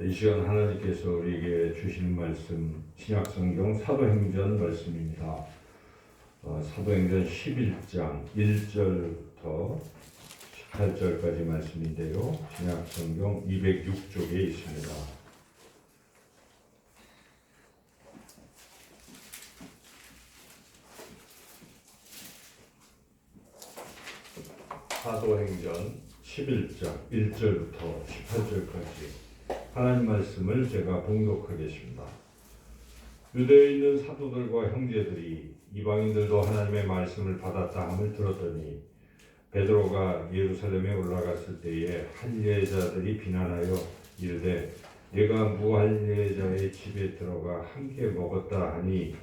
이 시간 하나님께서 우리에게 주시는 말씀 신약성경 사도행전 말씀입니다. 어, 사도행전 11장 1절부터 18절까지 말씀인데요. 신약성경 206쪽에 있습니다. 사도행전 11장 1절부터 18절까지 하나님 말씀을 제가 봉독하겠습니다. 유대에 있는 사도들과 형제들이 이방인들도 하나님의 말씀을 받았다 함을 들었더니 베드로가 예루살렘에 올라갔을 때에 할례자들이 비난하여 이르되 내가 무할례자의 집에 들어가 함께 먹었다 하니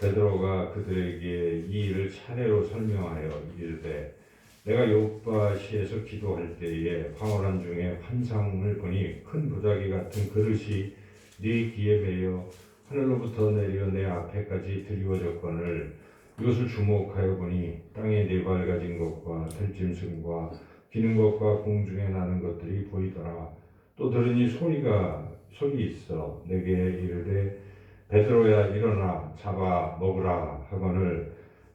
베드로가 그들에게 이 일을 차례로 설명하여 이르되 내가 요바시에서 기도할 때에 황홀한 중에 환상을 보니 큰 부자기 같은 그릇이 네 귀에 매여 하늘로부터 내려 내 앞에까지 드리워졌거늘 이것을 주목하여 보니 땅에 네 발 가진 것과 들짐승과 기는 것과 공중에 나는 것들이 보이더라. 또 들으니 소리가 소리 있어 내게 이르되 베드로야 일어나 잡아 먹으라 하거늘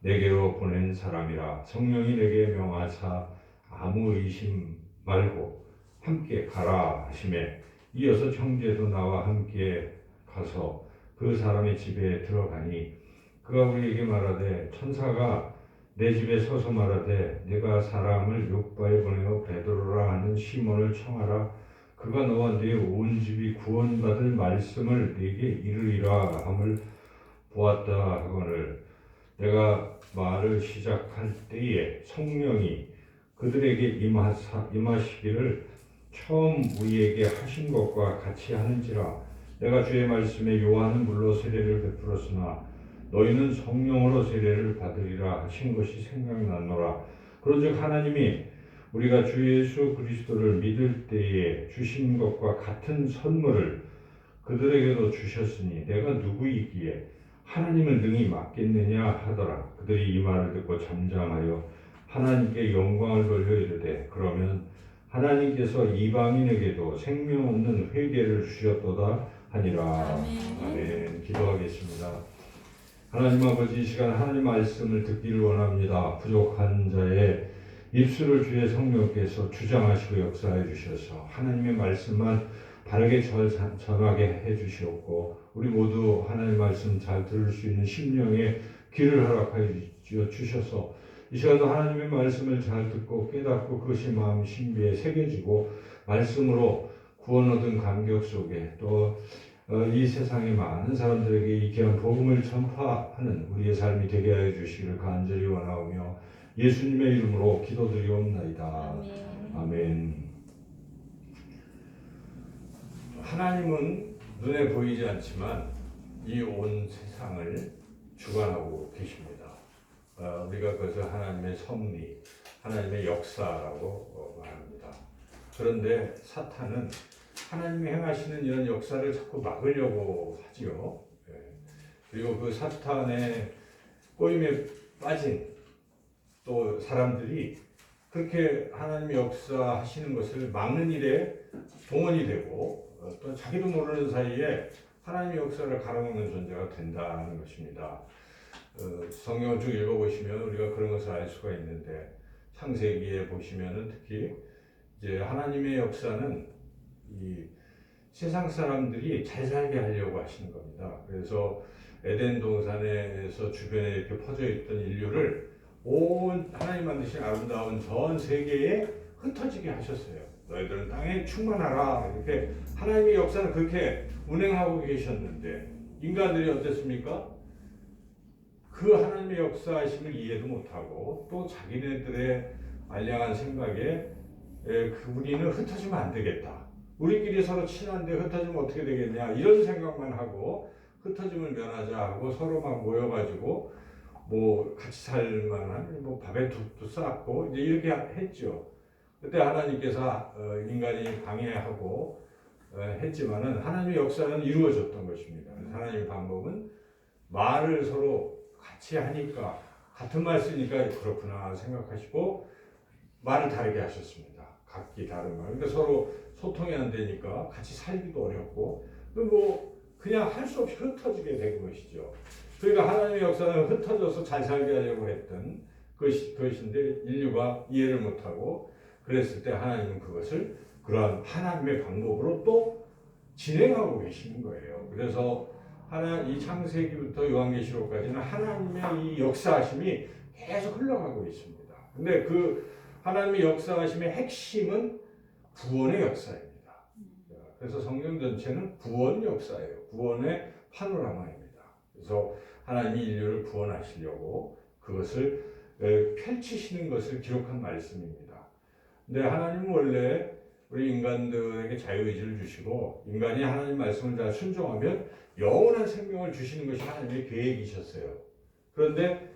내게로 보낸 사람이라 성령이 내게 명하사 아무 의심 말고 함께 가라 하심에 이어서 형제도 나와 함께 가서 그 사람의 집에 들어가니 그가 우리에게 말하되 천사가 내 집에 서서 말하되 내가 사람을 욕바에 보내어 베드로라 하는 시몬을 청하라. 그가 너와 네 온 집이 구원받을 말씀을 네게 이르리라 함을 보았다 하거늘 내가 말을 시작할 때에 성령이 그들에게 임하사, 임하시기를 처음 우리에게 하신 것과 같이 하는지라 내가 주의 말씀에 요한은 물로 세례를 베풀었으나 너희는 성령으로 세례를 받으리라 하신 것이 생각나노라. 그런즉 하나님이 우리가 주 예수 그리스도를 믿을 때에 주신 것과 같은 선물을 그들에게도 주셨으니 내가 누구이기에 하나님을 능히 맡겠느냐 하더라. 그들이 이 말을 듣고 잠잠하여 하나님께 영광을 돌려 이르되 그러면 하나님께서 이방인에게도 생명 없는 회개를 주셨도다 하니라. 아멘. 아멘. 기도하겠습니다. 하나님 아버지 이 시간 하나님 말씀을 듣기를 원합니다. 부족한 자의 입술을 주의 성령께서 주장하시고 역사해 주셔서 하나님의 말씀만 바르게 절- 전하게 해 주시옵고 우리 모두 하나님 말씀 잘 들을 수 있는 심령의 귀를 허락하여 주- 주셔서 이 시간도 하나님의 말씀을 잘 듣고 깨닫고 그것이 마음 신비에 새겨지고 말씀으로 구원 얻은 감격 속에 또 이 세상의 많은 사람들에게 이 귀한 복음을 전파하는 우리의 삶이 되게 하여 주시기를 간절히 원하오며 예수님의 이름으로 기도드리옵나이다. 아멘. 아멘. 하나님은 눈에 보이지 않지만 이 온 세상을 주관하고 계십니다. 어, 우리가 그것을 하나님의 섭리, 하나님의 역사라고 어, 말합니다. 그런데 사탄은 하나님이 행하시는 이런 역사를 자꾸 막으려고 하지요. 예. 그리고 그 사탄의 꼬임에 빠진 또 사람들이 그렇게 하나님의 역사하시는 것을 막는 일에 동원이 되고 어, 또 자기도 모르는 사이에 하나님의 역사를 갈아먹는 존재가 된다는 것입니다. 어, 성경을 쭉 읽어보시면 우리가 그런 것을 알 수가 있는데 창세기에 보시면은 특히 이제 하나님의 역사는 이 세상 사람들이 잘 살게 하려고 하시는 겁니다. 그래서 에덴 동산에서 주변에 이렇게 퍼져 있던 인류를 온 하나님 만드신 아름다운 전 세계에 흩어지게 하셨어요. 너희들은 땅에 충만하라. 이렇게 하나님의 역사는 그렇게 운행하고 계셨는데 인간들이 어땠습니까? 그 하나님의 역사하심을 이해도 못하고 또 자기네들의 알량한 생각에 에, 그 우리는 흩어지면 안 되겠다. 우리끼리 서로 친한데 흩어지면 어떻게 되겠냐 이런 생각만 하고 흩어짐을 면하자 하고 서로 막 모여가지고 뭐 같이 살 만한 뭐 밥에 둑도 쌓고 이제 이렇게 했죠. 그때 하나님께서 어, 인간이 방해하고 어, 했지만은 하나님의 역사는 이루어졌던 것입니다. 하나님의 방법은 말을 서로 같이 하니까 같은 말 쓰니까 그렇구나 생각하시고 말을 다르게 하셨습니다. 각기 다른 말. 그러니까 서로 소통이 안 되니까 같이 살기도 어렵고 그뭐 그냥 할 수 없이 흩어지게 된 것이죠. 그러니까 하나님의 역사는 흩어져서 잘 살게 하려고 했던 것이, 것인데 인류가 이해를 못하고 그랬을 때 하나님은 그것을 그러한 하나님의 방법으로 또 진행하고 계시는 거예요. 그래서 하나 이 창세기부터 요한계시록까지는 하나님의 이 역사하심이 계속 흘러가고 있습니다. 근데 그 하나님의 역사하심의 핵심은 구원의 역사입니다. 그래서 성경 전체는 구원 역사예요. 구원의 파노라마입니다. 그래서 하나님이 인류를 구원하시려고 그것을 에, 펼치시는 것을 기록한 말씀입니다. 근데 하나님은 원래 우리 인간들에게 자유의지를 주시고 인간이 하나님 말씀을 다 순종하면 영원한 생명을 주시는 것이 하나님의 계획이셨어요. 그런데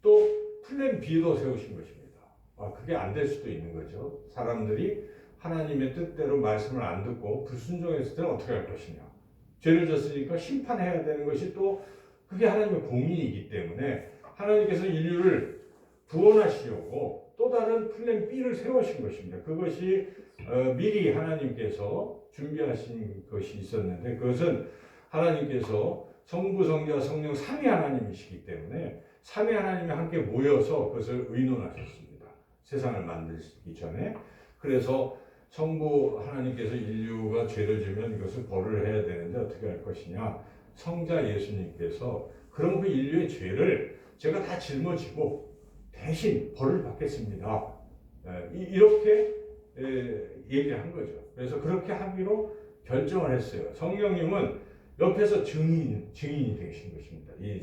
또 플랜 B도 세우신 것입니다. 아, 그게 안 될 수도 있는 거죠. 사람들이 하나님의 뜻대로 말씀을 안 듣고 불순종했을 때는 어떻게 할 것이냐. 죄를 졌으니까 심판해야 되는 것이 또 그게 하나님의 공의이기 때문에 하나님께서 인류를 구원하시려고 또 다른 플랜 B를 세우신 것입니다. 그것이 어, 미리 하나님께서 준비하신 것이 있었는데 그것은 하나님께서 성부, 성자, 성령 삼위 하나님이시기 때문에 삼위 하나님이 함께 모여서 그것을 의논하셨습니다. 세상을 만들기 전에 그래서 성부 하나님께서 인류가 죄를 지면 이것을 벌을 해야 되는데 어떻게 할 것이냐 성자 예수님께서 그럼 그 인류의 죄를 제가 다 짊어지고 대신 벌을 받겠습니다. 에, 이- 이렇게 에, 얘기한 거죠. 그래서 그렇게 하기로 결정을 했어요. 성령님은 옆에서 증인, 증인이 되신 것입니다. 이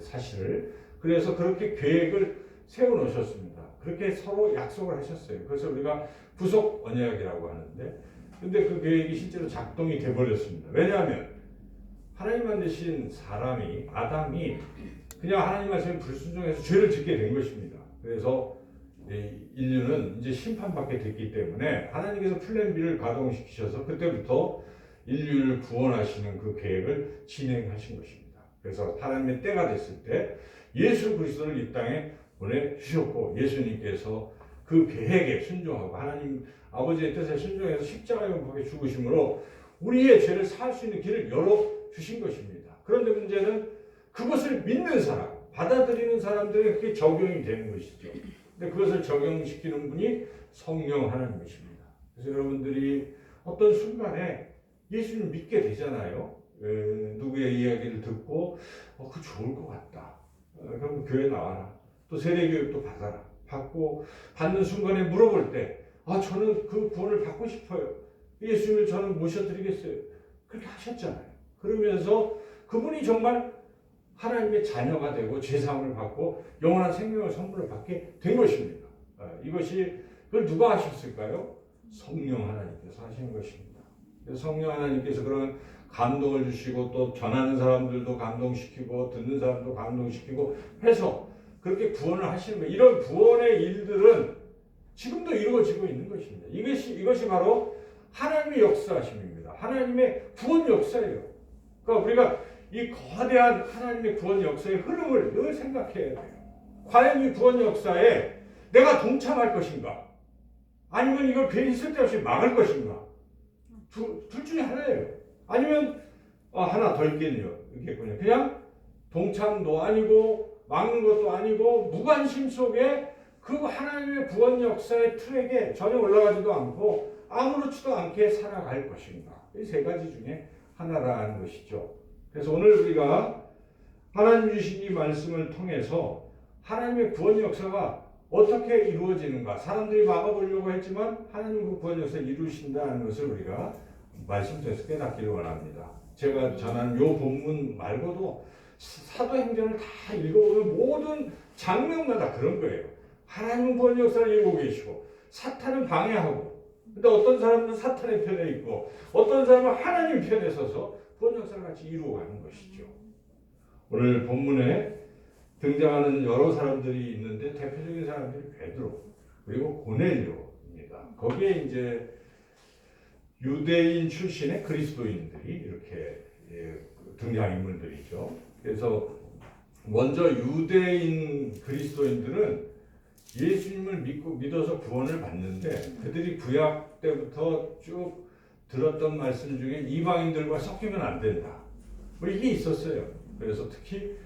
사실을. 그래서 그렇게 계획을 세워놓으셨습니다. 그렇게 서로 약속을 하셨어요. 그래서 우리가 부속 언약이라고 하는데, 근데 그 계획이 실제로 작동이 돼버렸습니다. 왜냐하면 하나님 만드신 사람이 아담이 그냥 하나님 말씀에 불순종해서 죄를 짓게 된 것입니다. 그래서 이 인류는 이제 심판받게 됐기 때문에 하나님께서 플랜 B를 가동시키셔서 그때부터 인류를 구원하시는 그 계획을 진행하신 것입니다. 그래서 하나님의 때가 됐을 때 예수 그리스도를 이 땅에 보내주셨고 예수님께서 그 계획에 순종하고 하나님 아버지의 뜻에 순종해서 십자가에 못 죽으심으로 우리의 죄를 살 수 있는 길을 열어 주신 것입니다. 그런데 문제는 그것을 믿는 사람, 받아들이는 사람들에게 그게 적용이 되는 것이죠. 근데 그것을 적용시키는 분이 성령 하나님이십니다. 그래서 여러분들이 어떤 순간에 예수님 믿게 되잖아요. 에, 누구의 이야기를 듣고 어, 그 좋을 것 같다. 어, 그럼 교회 나와라. 또 세례 교육도 받아라. 받고 받는 순간에 물어볼 때, 아 저는 그 구원을 받고 싶어요. 예수님을 저는 모셔드리겠어요. 그렇게 하셨잖아요. 그러면서 그분이 정말 하나님의 자녀가 되고 죄사함을 받고 영원한 생명을 선물을 받게 된 것입니다. 아, 이것이 그걸 누가 하셨을까요? 성령 하나님께서 하신 것입니다. 성령 하나님께서 그런 감동을 주시고 또 전하는 사람들도 감동시키고 듣는 사람도 감동시키고 해서 그렇게 구원을 하시는 거예요. 이런 구원의 일들은 지금도 이루어지고 있는 것입니다. 이것이 이것이 바로 하나님의 역사하심입니다. 하나님의 구원 역사예요. 그러니까 우리가 이 거대한 하나님의 구원 역사의 흐름을 늘 생각해야 돼요. 과연 이 구원 역사에 내가 동참할 것인가? 아니면 이걸 괜히 쓸데없이 막을 것인가? 두, 둘 중에 하나예요. 아니면 어, 하나 더 있겠네요. 있겠군요. 그냥 동참도 아니고 막는 것도 아니고 무관심 속에 그 하나님의 구원 역사의 트랙에 전혀 올라가지도 않고 아무렇지도 않게 살아갈 것인가. 이 세 가지 중에 하나라는 것이죠. 그래서 오늘 우리가 하나님 주신 이 말씀을 통해서 하나님의 구원 역사가 어떻게 이루어지는가. 사람들이 막아보려고 했지만 하나님 그 구원 역사를 이루신다는 것을 우리가 말씀 통해서 깨닫기를 원합니다. 제가 전한 요 본문 말고도 사도행전을 다 읽어보면 모든 장면마다 그런 거예요. 하나님은 구원 역사를 이루고 계시고 사탄은 방해하고 근데 어떤 사람은 사탄의 편에 있고 어떤 사람은 하나님 편에 서서 구원 역사를 같이 이루어가는 것이죠. 오늘 본문에 등장하는 여러 사람들이 있는데 대표적인 사람들이 베드로 그리고 고넬료입니다. 거기에 이제 유대인 출신의 그리스도인들이 이렇게 예, 등장인물들이죠. 그래서 먼저 유대인 그리스도인들은 예수님을 믿고 믿어서 구원을 받는데 그들이 구약 때부터 쭉 들었던 말씀 중에 이방인들과 섞이면 안 된다. 뭐 이게 있었어요. 그래서 특히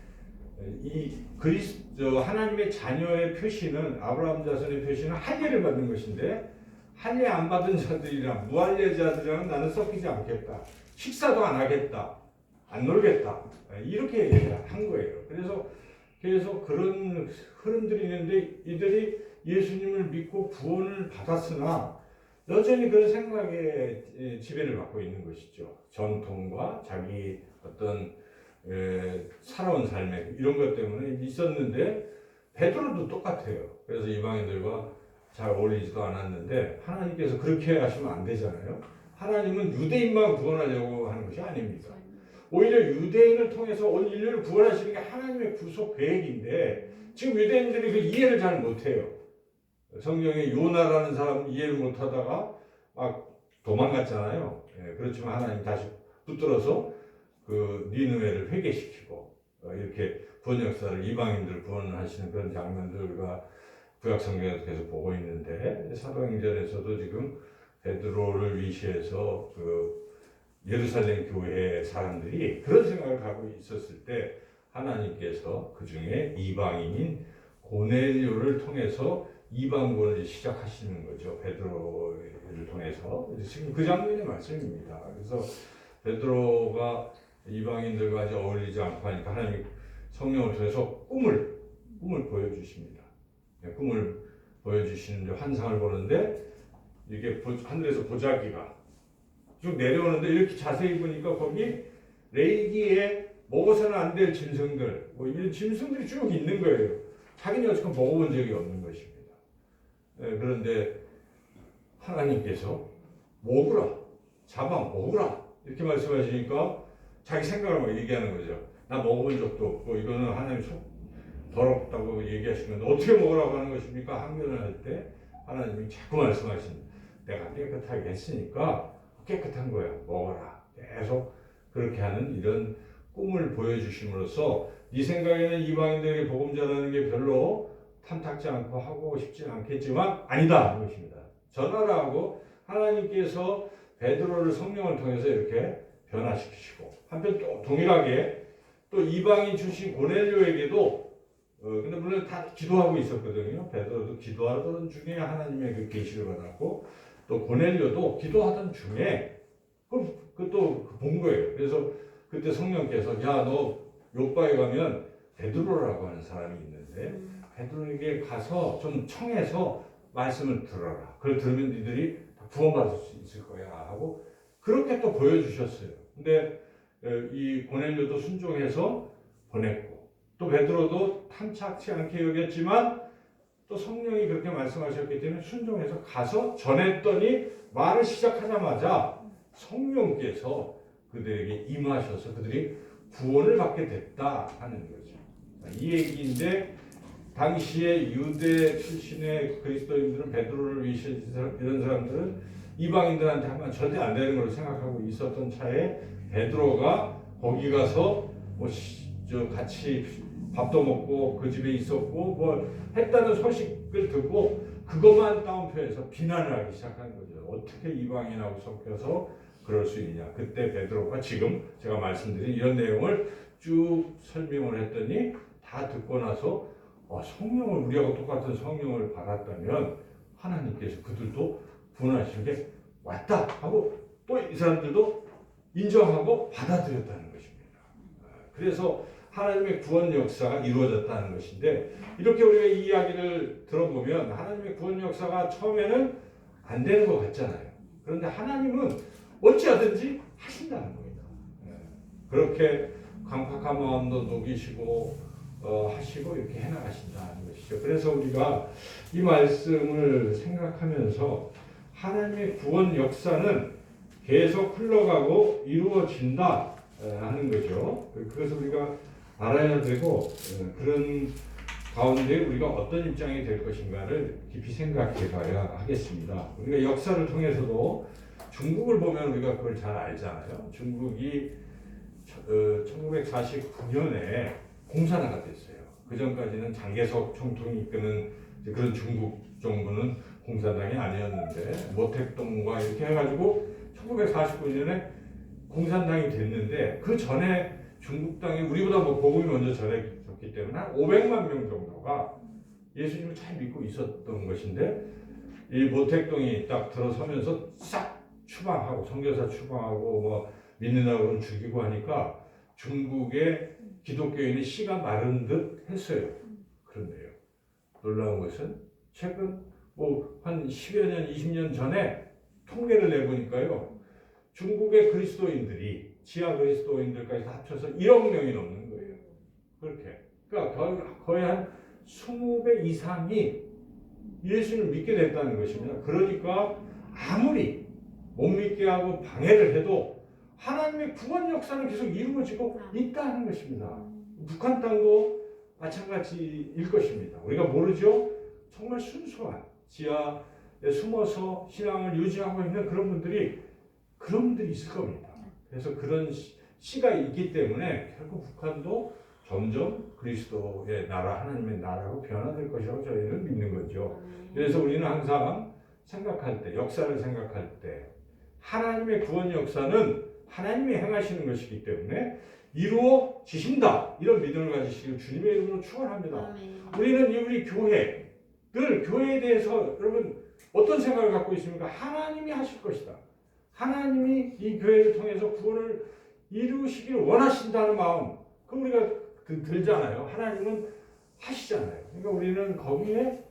이 그리스 저 하나님의 자녀의 표시는 아브라함 자손의 표시는 할례를 받는 것인데 할례 안 받은 자들이랑 무할례자들이랑 나는 섞이지 않겠다. 식사도 안 하겠다. 안 놀겠다. 이렇게 한 거예요. 그래서 계속 그런 흐름들이 있는데 이들이 예수님을 믿고 구원을 받았으나 여전히 그런 생각에 예, 지배를 받고 있는 것이죠. 전통과 자기 어떤 에, 살아온 삶의 이런 것 때문에 있었는데 베드로도 똑같아요. 그래서 이방인들과 잘 어울리지도 않았는데 하나님께서 그렇게 하시면 안 되잖아요. 하나님은 유대인만 구원하려고 하는 것이 아닙니다. 오히려 유대인을 통해서 온 인류를 구원하시는 게 하나님의 구속 계획인데 지금 유대인들이 그 이해를 잘 못해요. 성경에 요나라는 사람 이해를 못하다가 막 도망갔잖아요. 예, 그렇지만 하나님 다시 붙들어서 그 니느웨를 회개시키고 어, 이렇게 구원 역사를 이방인들 구원하시는 그런 장면들과 구약 성경에서 계속 보고 있는데 사도행전에서도 지금 베드로를 위시해서 그 예루살렘 교회 사람들이 그런 생각을 갖고 있었을 때 하나님께서 그 중에 이방인인 고넬료를 통해서 이방군을 시작하시는 거죠 베드로를 통해서 지금 그 장면의 말씀입니다. 그래서 베드로가 이방인들과 이제 어울리지 않고 하니까 하나님 성령을 통해서 꿈을 꿈을 보여주십니다. 네, 꿈을 보여주시는데 환상을 보는데 이게 보- 하늘에서 보자기가 쭉 내려오는데 이렇게 자세히 보니까 거기 레이기에 먹어서는 안 될 짐승들 뭐 이런 짐승들이 쭉 있는 거예요. 자기는 여지껏 먹어본 적이 없는 것입니다. 네, 그런데 하나님께서 먹으라 잡아 먹으라 이렇게 말씀하시니까 자기 생각을 막 얘기하는 거죠. 나 먹어본 적도 없고 이거는 하나님 속 더럽다고 얘기하시는 건데 어떻게 먹으라고 하는 것입니까? 항변을 할 때 하나님이 자꾸 말씀하신 내가 깨끗하게 했으니까 깨끗한 거야 먹어라 계속 그렇게 하는 이런 꿈을 보여주심으로써 네 생각에는 이방인들에게 복음 전하는 게 별로 탐탁지 않고 하고 싶지 않겠지만 아니다 하는 것입니다. 전하라 하고 하나님께서 베드로를 성령을 통해서 이렇게 변화시키시고 한편 또 동일하게 또 이방인 출신 고넬료에게도 어 근데 물론 다 기도하고 있었거든요. 베드로도 기도하던 중에 하나님의 그 계시를 받았고 또 고넬료도 기도하던 중에 그그또본 거예요. 그래서 그때 성령께서 야너 요바에 가면 베드로라고 하는 사람이 있는데 베드로에게 가서 좀 청해서 말씀을 들어라. 그걸 들으면 니들이 다 구원받을 수 있을 거야 하고 그렇게 또 보여주셨어요. 근데 어, 이 고넬료도 순종해서 보냈고 또 베드로도 탐착치 않게 여겼지만 또 성령이 그렇게 말씀하셨기 때문에 순종해서 가서 전했더니 말을 시작하자마자 성령께서 그들에게 임하셔서 그들이 구원을 받게 됐다 하는 거죠. 이 얘기인데 당시에 유대 출신의 그리스도인들은 베드로를 위시한 이런 사람들은 이방인들한테 하면 절대 안 되는 걸로 생각하고 있었던 차에 베드로가 거기 가서 뭐 저 같이 밥도 먹고 그 집에 있었고 뭐 했다는 소식을 듣고 그것만 따옴표해서 비난을 하기 시작한 거죠. 어떻게 이방인하고 섞여서 그럴 수 있냐. 그때 베드로가 지금 제가 말씀드린 이런 내용을 쭉 설명을 했더니 다 듣고 나서 어, 성령을 우리하고 똑같은 성령을 받았다면 하나님께서 그들도 구원하시는 게 왔다 하고 또 이 사람들도 인정하고 받아들였다는 것입니다. 아, 그래서 하나님의 구원 역사가 이루어졌다는 것인데 이렇게 우리가 이 이야기를 들어보면 하나님의 구원 역사가 처음에는 안 되는 것 같잖아요. 그런데 하나님은 어찌하든지 하신다는 겁니다. 예. 그렇게 강팍한 마음도 녹이시고 어, 하시고 이렇게 해나가신다는 것이죠. 그래서 우리가 이 말씀을 생각하면서 하나님의 구원 역사는 계속 흘러가고 이루어진다 에, 하는 거죠. 그- 그것을 우리가 알아야 되고 에, 그런 가운데 우리가 어떤 입장이 될 것인가를 깊이 생각해 봐야 하겠습니다. 우리가 역사를 통해서도 중국을 보면 우리가 그걸 잘 알잖아요. 중국이 1949년에 공산화가 됐어요. 그 전까지는 장개석 총통이 이끄는 그런 중국 정부는 공산당이 아니었는데 모택동과 이렇게 해가지고 1949년에 공산당이 됐는데 그 전에 중국 땅이 우리보다 뭐 복음이 먼저 전해졌기 때문에 한 500만 명 정도가 예수님을 잘 믿고 있었던 것인데 이 모택동이 딱 들어서면서 싹 추방하고 선교사 추방하고 뭐 믿는다고 그러면 죽이고 하니까 중국의 기독교인의 씨가 마른 듯 했어요. 그런데요. 놀라운 것은 최근 뭐 한 10여 년, 20년 전에 통계를 내보니까요. 중국의 그리스도인들이 지하 그리스도인들까지 다 합쳐서 1억 명이 넘는 거예요. 그렇게. 그러니까 거의 한 20배 이상이 예수를 믿게 됐다는 것입니다. 그러니까 아무리 못 믿게 하고 방해를 해도 하나님의 구원 역사는 계속 이루어지고 있다는 것입니다. 북한 땅도 마찬가지일 것입니다. 우리가 모르죠? 정말 순수한 지하에 숨어서 신앙을 유지하고 있는 그런 분들이 그런 분들이 있을 겁니다. 그래서 그런 시- 시가 있기 때문에 결국 북한도 점점 그리스도의 나라, 하나님의 나라로 변화될 것이라고 저희는 믿는 거죠. 그래서 우리는 항상 생각할 때, 역사를 생각할 때, 하나님의 구원 역사는 하나님이 행하시는 것이기 때문에 이루어지신다. 이런 믿음을 가지시길 주님의 이름으로 축원합니다. 우리는 이 우리 교회, 늘 교회에 대해서 여러분 어떤 생각을 갖고 있습니까? 하나님이 하실 것이다. 하나님이 이 교회를 통해서 구원을 이루시기를 원하신다는 마음. 그 우리가 그 들잖아요. 하나님은 하시잖아요. 그러니까 우리는 거기에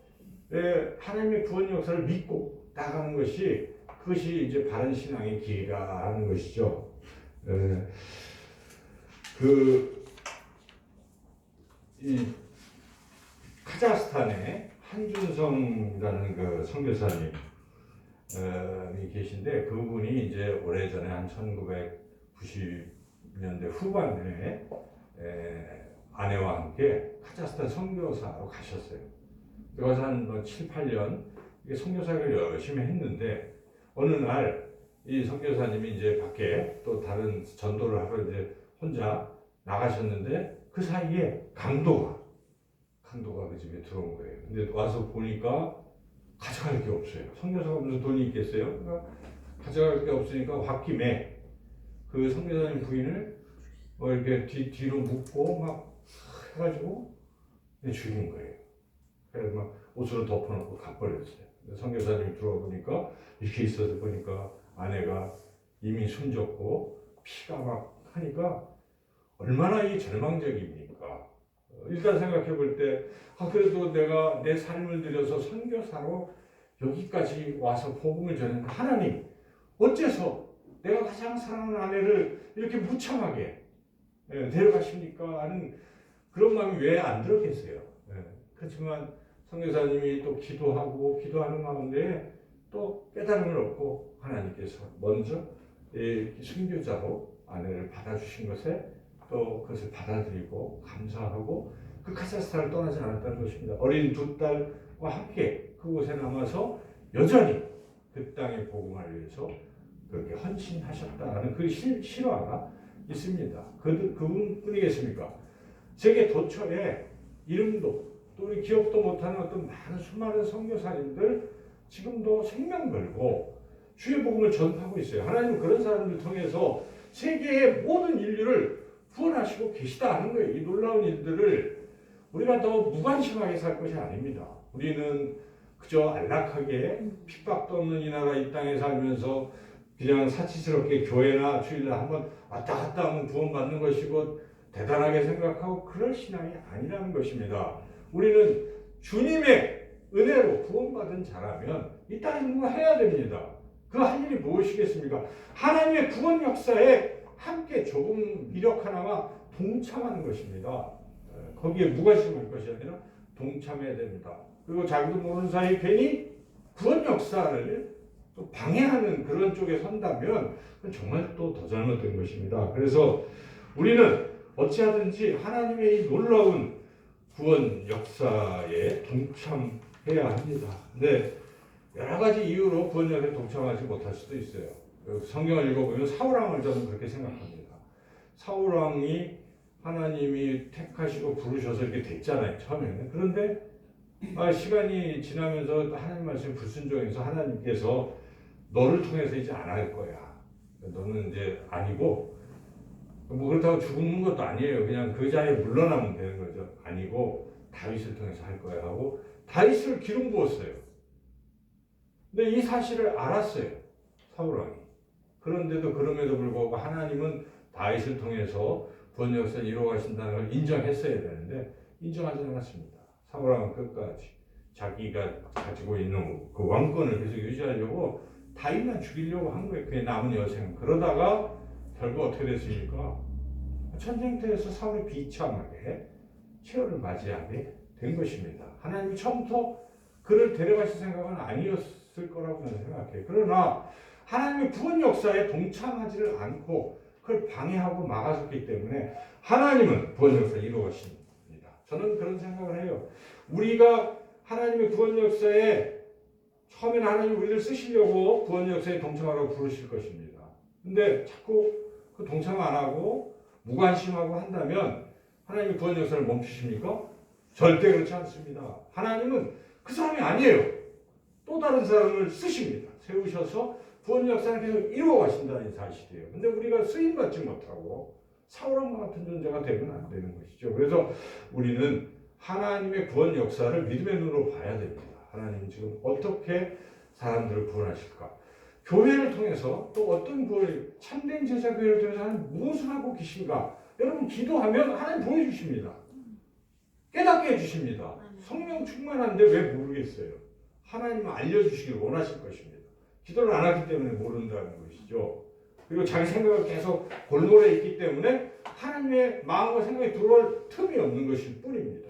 에, 하나님의 구원 역사를 믿고 나가는 것이 그것이 이제 바른 신앙의 길이라 하는 것이죠. 에, 그, 이, 카자흐스탄에 한준성이라는 그 선교사님 이 계신데 그분이 이제 오래전에 한 1990년대 후반에 에, 아내와 함께 카자흐스탄 선교사로 가셨어요. 거기서 한뭐 7, 8년 이게 선교사를 열심히 했는데 어느 날 이 선교사님이 이제 밖에 또 다른 전도를 하러 이제 혼자 나가셨는데 그 사이에 강도가 강도가 그 집에 들어온 거예요. 근데 와서 보니까 가져갈 게 없어요. 선교사가 무슨 돈이 있겠어요? 그러니까 가져갈 게 없으니까 홧김에 그 선교사님 부인을 뭐 이렇게 뒤, 뒤로 묶고 막 해가지고 죽인 거예요. 그래서 막 옷으로 덮어놓고 가버렸어요. 선교사님이 들어와 보니까 이렇게 있어서 보니까 아내가 이미 숨졌고 피가 막 하니까 얼마나 이 절망적입니까? 어, 일단 생각해 볼 때, 아, 그래도 내가 내 삶을 들여서 선교사로 여기까지 와서 복음을 전했는데, 하나님, 어째서 내가 가장 사랑하는 아내를 이렇게 무참하게 예, 데려가십니까? 하는 그런 마음이 왜 안 들었겠어요? 예, 그렇지만 선교사님이 또 기도하고 기도하는 가운데 또 깨달음을 얻고 하나님께서 먼저 이 순교자로 아내를 받아주신 것에 또 그것을 받아들이고 감사하고 그 카자흐스탄을 떠나지 않았다는 것입니다. 어린 두 딸과 함께 그곳에 남아서 여전히 그 땅의 복음을 위해서 그렇게 헌신하셨다는 그 실, 실화가 있습니다. 그, 그분 뿐이겠습니까? 세계 도처에 이름도 또 우리 기억도 못하는 어떤 많은 수많은 선교사님들 지금도 생명 걸고 주의 복음을 전파하고 있어요. 하나님은 그런 사람들 통해서 세계의 모든 인류를 구원하시고 계시다는 거예요. 이 놀라운 일들을 우리가 더 무관심하게 살 것이 아닙니다. 우리는 그저 안락하게 핍박도 없는 이 나라 이 땅에 살면서 그냥 사치스럽게 교회나 주일날 한번 왔다 갔다 하면 구원받는 것이고 대단하게 생각하고 그럴 신앙이 아니라는 것입니다. 우리는 주님의 은혜로 구원받은 자라면 이 땅에 뭔가 해야 됩니다. 그 할 일이 무엇이겠습니까? 하나님의 구원 역사에 함께 조금 미력 하나가 동참하는 것입니다. 에, 거기에 무관심할 것이 아니라 동참해야 됩니다. 그리고 자기도 모르는 사이 괜히 구원 역사를 또 방해하는 그런 쪽에 선다면 정말 또 더 잘못된 것입니다. 그래서 우리는 어찌하든지 하나님의 이 놀라운 구원 역사에 동참해야 합니다. 근데 여러 가지 이유로 역사에 동참하지 못할 수도 있어요. 성경을 읽어보면 사울왕을 저는 그렇게 생각합니다. 사울왕이 하나님이 택하시고 부르셔서 이렇게 됐잖아요 처음에는. 그런데 아, 시간이 지나면서 하나님 말씀 불순종해서 하나님께서 너를 통해서 이제 안 할 거야. 너는 이제 아니고 뭐 그렇다고 죽는 것도 아니에요. 그냥 그 자리에 물러나면 되는 거죠. 아니고 다윗을 통해서 할 거야 하고 다윗을 기름 부었어요 근데 이 사실을 알았어요 사울왕이 그런데도 그럼에도 불구하고 하나님은 다윗을 통해서 구원 역사를 이루어가신다는 걸 인정했어야 되는데 인정하지 않았습니다. 사울왕은 끝까지 자기가 가지고 있는 그 왕권을 계속 유지하려고 다윗만 죽이려고 한 거예요. 그의 남은 여생. 그러다가 결국 어떻게 됐습니까? 전쟁터에서 사울이 비참하게 최후를 맞이하게 된 것입니다. 하나님이 처음부터 그를 데려가실 생각은 아니었 을 거라고 저는 생각해요. 그러나 하나님의 구원 역사에 동참하지를 않고 그걸 방해하고 막아섰기 때문에 하나님은 구원 역사를 이루어가십니다. 저는 그런 생각을 해요. 우리가 하나님의 구원 역사에 처음에는 하나님 우리를 쓰시려고 구원 역사에 동참하라고 부르실 것입니다. 근데 자꾸 그 동참 안 하고 무관심하고 한다면 하나님이 구원 역사를 멈추십니까? 절대 그렇지 않습니다. 하나님은 그 사람이 아니에요. 또 다른 사람을 쓰십니다. 세우셔서 구원 역사를 계속 이루어 가신다는 사실이에요. 근데 우리가 쓰임 받지 못하고 사울왕과 같은 존재가 되면 안 되는 것이죠. 그래서 우리는 하나님의 구원 역사를 믿음의 눈으로 봐야 됩니다. 하나님이 지금 어떻게 사람들을 구원하실까? 교회를 통해서 또 어떤 구원, 참된 제자 교회를 통해서 하나님 무엇을 하고 계신가? 여러분 기도하면 하나님 보여주십니다. 깨닫게 해주십니다. 성령 충만한데 왜 모르겠어요? 하나님은 알려주시길 원하실 것입니다. 기도를 안 하기 때문에 모른다는 것이죠. 그리고 자기 생각을 계속 골몰해 있기 때문에 하나님의 마음과 생각이 들어올 틈이 없는 것일 뿐입니다.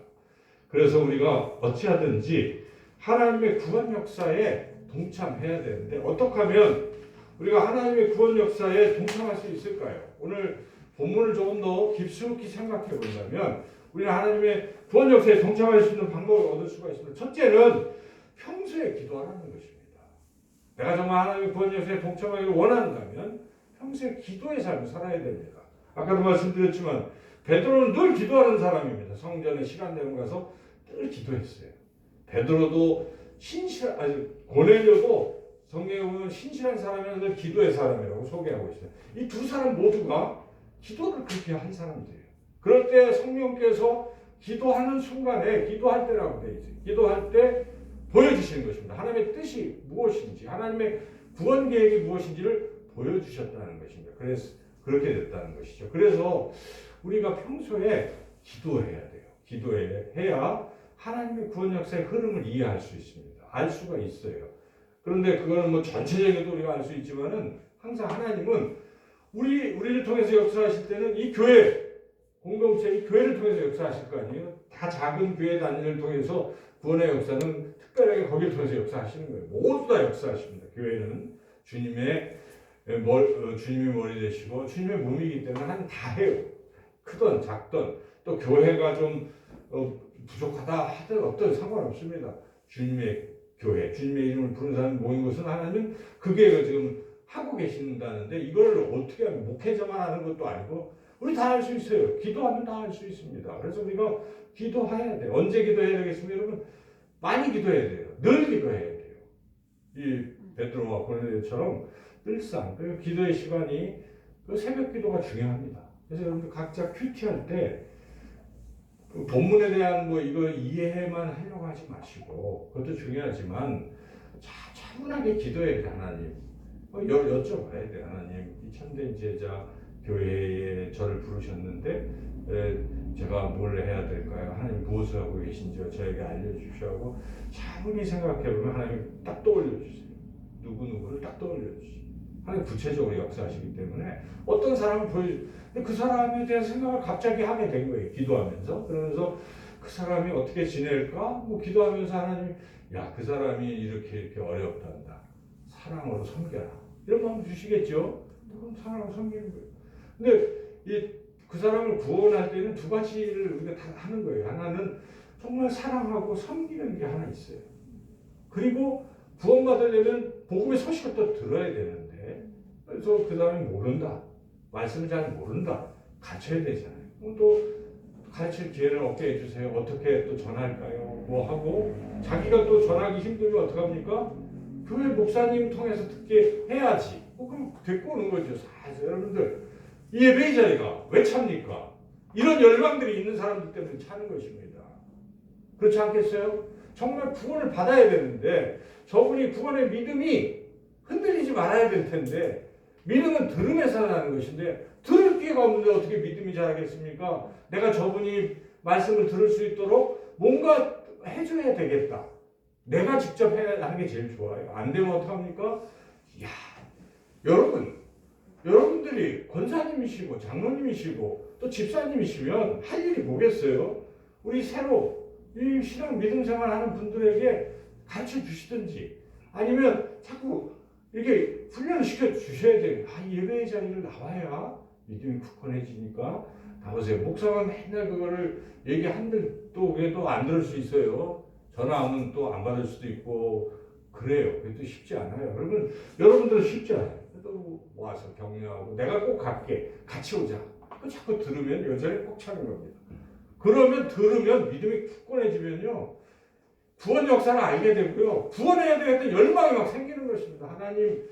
그래서 우리가 어찌하든지 하나님의 구원 역사에 동참해야 되는데 어떻게 하면 우리가 하나님의 구원 역사에 동참할 수 있을까요? 오늘 본문을 조금 더 깊숙이 생각해 본다면 우리는 하나님의 구원 역사에 동참할 수 있는 방법을 얻을 수가 있습니다. 첫째는 평소에 기도하라는 것입니다. 내가 정말 하나님의 구원 역사에 동참하기를 원한다면 평소에 기도의 삶을 살아야 됩니다. 아까도 말씀드렸지만 베드로는 늘 기도하는 사람입니다. 성전에 시간 되면 가서 늘 기도했어요. 베드로도 신실 아니 고넬료도 성경에 보면 신실한 사람이라는 늘 기도의 사람이라고 소개하고 있어요. 이 두 사람 모두가 기도를 그렇게 한 사람들이에요. 그럴 때 성령께서 기도하는 순간에 기도할 때라고 돼 있어요. 기도할 때 보여주시는 것입니다. 하나님의 뜻이 무엇인지, 하나님의 구원 계획이 무엇인지를 보여주셨다는 것입니다. 그래서 그렇게 됐다는 것이죠. 그래서 우리가 평소에 기도해야 돼요. 기도해야 하나님의 구원 역사의 흐름을 이해할 수 있습니다. 알 수가 있어요. 그런데 그거는 뭐 전체적으로 우리가 알 수 있지만은 항상 하나님은 우리 우리를 통해서 역사하실 때는 이 교회 공동체 이 교회를 통해서 역사하실 거 아니에요. 다 작은 교회 단위를 통해서 구원의 역사는 특별하게 거기를 통해서 역사하시는 거예요. 모두 다 역사하십니다. 교회는 주님의 멀, 어, 주님이 머리 되시고 주님의 몸이기 때문에 한 다 해요. 크던 작던 또 교회가 좀 어, 부족하다 하든 어떤 상관없습니다. 주님의 교회, 주님의 이름을 부르는 사람이 모인 것은 하나님 그 계획을 지금 하고 계신다는데 이걸 어떻게 하면 목회자만 하는 것도 아니고 우리 다 할 수 있어요. 기도하면 다 할 수 있습니다. 그래서 우리가 기도해야 돼요. 언제 기도해야 되겠습니까? 여러분 많이 기도해야 돼요. 늘 기도해야 돼요. 이 베드로와 고넬료처럼 늘상 그 기도의 시간이 그 새벽 기도가 중요합니다. 그래서 여러분들 각자 큐티할 때 그 본문에 대한 뭐 이거 이해만 하려고 하지 마시고 그것도 중요하지만 차, 차분하게 기도해야 돼 하나님. 어, 여, 여쭤봐야 돼 하나님. 이 참된 제자 교회에 저를 부르셨는데 에, 제가 뭘 해야 될까요? 하나님 무엇을 하고 계신지요? 저에게 알려주시오 하고 차분히 생각해 보면 하나님 딱 떠올려 주세요. 누구 누구를 딱 떠올려 주시오. 하나님 구체적으로 역사하시기 때문에 어떤 사람을 보여 근데 그 사람에 대한 생각을 갑자기 하게 된 거예요. 기도하면서 그러면서 그 사람이 어떻게 지낼까? 뭐 기도하면서 하나님 야 그 사람이 이렇게 이렇게 어렵단다. 사랑으로 섬겨라. 이런 마음 주시겠죠? 그럼 사랑으로 섬기는 거예요. 근데 이 그 사람을 구원할 때는 두 가지를 우리가 다 하는 거예요. 하나는 정말 사랑하고 섬기는 게 하나 있어요. 그리고 구원받으려면 복음의 소식을 또 들어야 되는데 그래서 그 사람이 모른다. 말씀을 잘 모른다. 가르쳐야 되잖아요. 그럼 또 가르칠 기회를 얻게 해주세요. 어떻게 또 전할까요? 뭐 하고 자기가 또 전하기 힘들면 어떡합니까? 교회 목사님 통해서 듣게 해야지. 뭐 그럼 데리고 오는 거죠. 사실 여러분들 이 예배의 자리가 왜 찹니까? 이런 열망들이 있는 사람들 때문에 차는 것입니다. 그렇지 않겠어요? 정말 구원을 받아야 되는데 저분이 구원의 믿음이 흔들리지 말아야 될 텐데 믿음은 들음에서 나는 것인데 들을 기회가 없는데 어떻게 믿음이 자라겠습니까? 내가 저분이 말씀을 들을 수 있도록 뭔가 해줘야 되겠다. 내가 직접 해야 하는 게 제일 좋아요. 안 되면 어떡합니까? 야, 여러분, 여러분들이 권사님이시고 장로님이시고 또 집사님이시면 할 일이 뭐겠어요? 우리 새로 이 신앙 믿음 생활하는 분들에게 가르쳐 주시든지 아니면 자꾸 이렇게 훈련을 시켜 주셔야 돼요. 아, 예배의 자리를 나와야 믿음이 굳건해지니까 나보세요. 목사가 맨날 그거를 얘기한들 또 그게 또 안 들을 수 있어요. 전화하면 또 안 받을 수도 있고 그래요. 그것도 쉽지 않아요. 여러분 여러분들은 쉽지 않아요. 또 와서 격려하고 내가 꼭 갈게. 같이 오자. 그 자꾸 들으면 여전히 꼭 차는 겁니다. 그러면 들으면 믿음이 굳건해지면요. 구원 역사를 알게 되고요. 구원해야 되겠다는 열망이 막 생기는 것입니다. 하나님,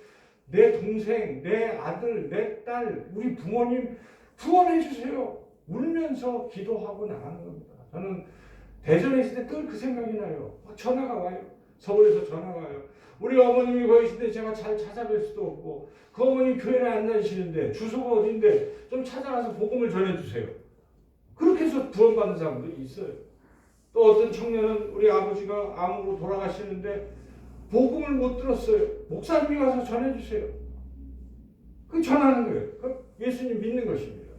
내 동생, 내 아들, 내 딸, 우리 부모님 구원해 주세요. 울면서 기도하고 나가는 겁니다. 저는 대전에 있을 때 늘 그 생각이 나요. 막 전화가 와요. 서울에서 전화가 와요. 우리 어머님이 거기 있을 때 제가 잘 찾아뵐 수도 없고 그 어머님 교회를 안 다니시는데 주소가 어딘데 좀 찾아가서 복음을 전해주세요. 그렇게 해서 구원받는 사람도 있어요. 또 어떤 청년은 우리 아버지가 암으로 돌아가시는데 복음을 못 들었어요. 목사님이 가서 전해주세요. 그 전하는 거예요. 그 예수님 믿는 것입니다.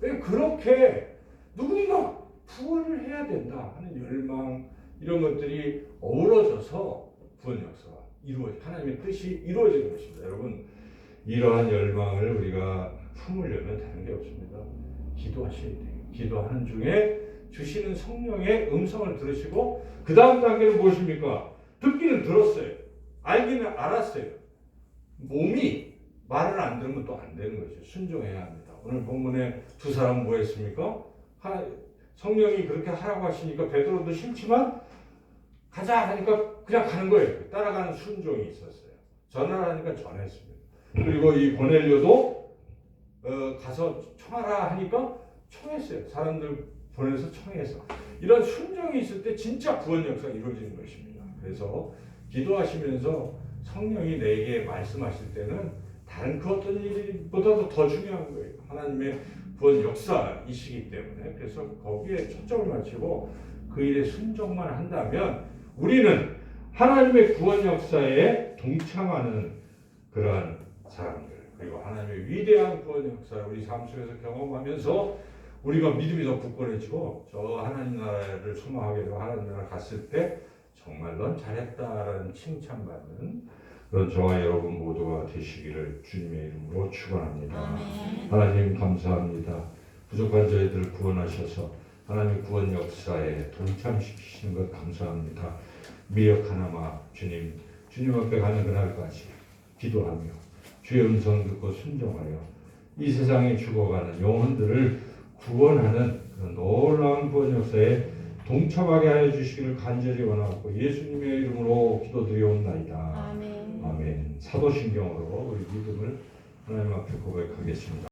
왜 그렇게 누군가 구원을 해야 된다 하는 열망 이런 것들이 어우러져서 구원 역사가 이루어져 하나님의 뜻이 이루어지는 것입니다. 여러분 이러한 열망을 우리가 품으려면 다른 게 없습니다. 기도하셔야 돼요. 기도하는 중에 주시는 성령의 음성을 들으시고 그 다음 단계는 무엇입니까? 듣기는 들었어요. 알기는 알았어요. 몸이 말을 안 들으면 또 안 되는 거죠. 순종해야 합니다. 오늘 본문에 두 사람 뭐 했습니까? 하, 성령이 그렇게 하라고 하시니까 베드로도 싫지만 가자 하니까 그냥 가는 거예요. 따라가는 순종이 있었어요. 전화를 하니까 전했습니다. 그리고 이 고넬료도 어, 가서 청하라 하니까 청했어요. 사람들 보내서 청해서 이런 순종이 있을 때 진짜 구원 역사가 이루어지는 것입니다. 그래서 기도하시면서 성령이 내게 말씀하실 때는 다른 그 어떤 일보다도 더 중요한 거예요. 하나님의 구원 역사이시기 때문에 그래서 거기에 초점을 맞추고 그 일에 순종만 한다면 우리는 하나님의 구원 역사에 동참하는 그러한 사람들 그리고 하나님의 위대한 구원 역사를 우리 삶 속에서 경험하면서 우리가 믿음이 더 굳건해지고 저 하나님 나라를 소망하게 되고 하나님 나라 갔을 때 정말 넌 잘했다라는 칭찬받는 그런 저와 여러분 모두가 되시기를 주님의 이름으로 축원합니다. 하나님 감사합니다. 부족한 저희들을 구원하셔서 하나님 구원 역사에 동참시키시는 것 감사합니다. 미역 하나마 주님 주님 앞에 가는 그날까지 기도하며 주의 음성 듣고 순종하여 이 세상에 죽어가는 영혼들을 구원하는 그런 놀라운 구원 역사에 동참하게 하여 주시기를 간절히 원하고 예수님의 이름으로 기도드리옵나이다. 아멘. 아멘. 사도신경으로 우리 믿음을 하나님 앞에 고백하겠습니다.